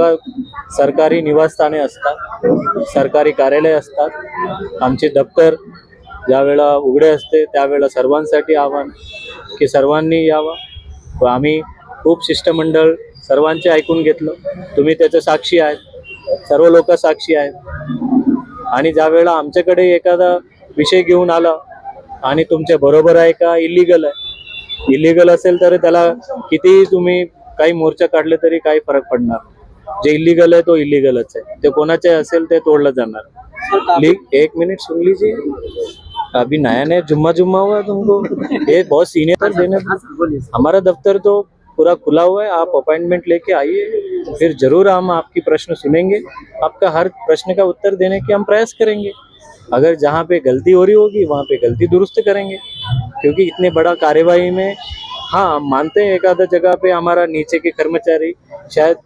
बघा सरकारी निवासस्थाने असतात सरकारी कार्यालय असतात. आमचे दप्तर ज्यावेळेला उघडे असते त्यावेळेला सर्वांसाठी आव्हान की सर्वांनी यावं. व आम्ही खूप शिष्टमंडळ सर्वांचे ऐकून घेतलं. तुम्ही त्याचं साक्षी आहेत सर्व लोक साक्षी आहेत. आणि ज्यावेळेला आमच्याकडे एखादा विषय घेऊन आला आणि तुमच्या बरोबर आहे का इलिगल आहे. इलिगल असेल तर त्याला कितीही तुम्ही काही मोर्चा काढले तरी काही फरक पडणार. नाही. जे इलिगल है तो इलिगलच है ते कोणाचे असेल एक मिनट सुन लीजिए अभी नया नया जुम्मा जुम्मा हुआ है तुमको. ये बहुत सीनियर देने हमारा दफ्तर तो पूरा खुला हुआ है, आप अपॉइंटमेंट लेके आइए. फिर ज़रूर हम आपकी प्रश्न सुनेंगे. आपका हर प्रश्न का उत्तर देने के हम प्रयास करेंगे. अगर जहाँ पे गलती हो रही होगी, वहाँ पे गलती दुरुस्त करेंगे. क्योंकि इतने बड़ा कार्यवाही में हाँ हम मानते हैं, एक आधा जगह पे हमारा नीचे के कर्मचारी शायद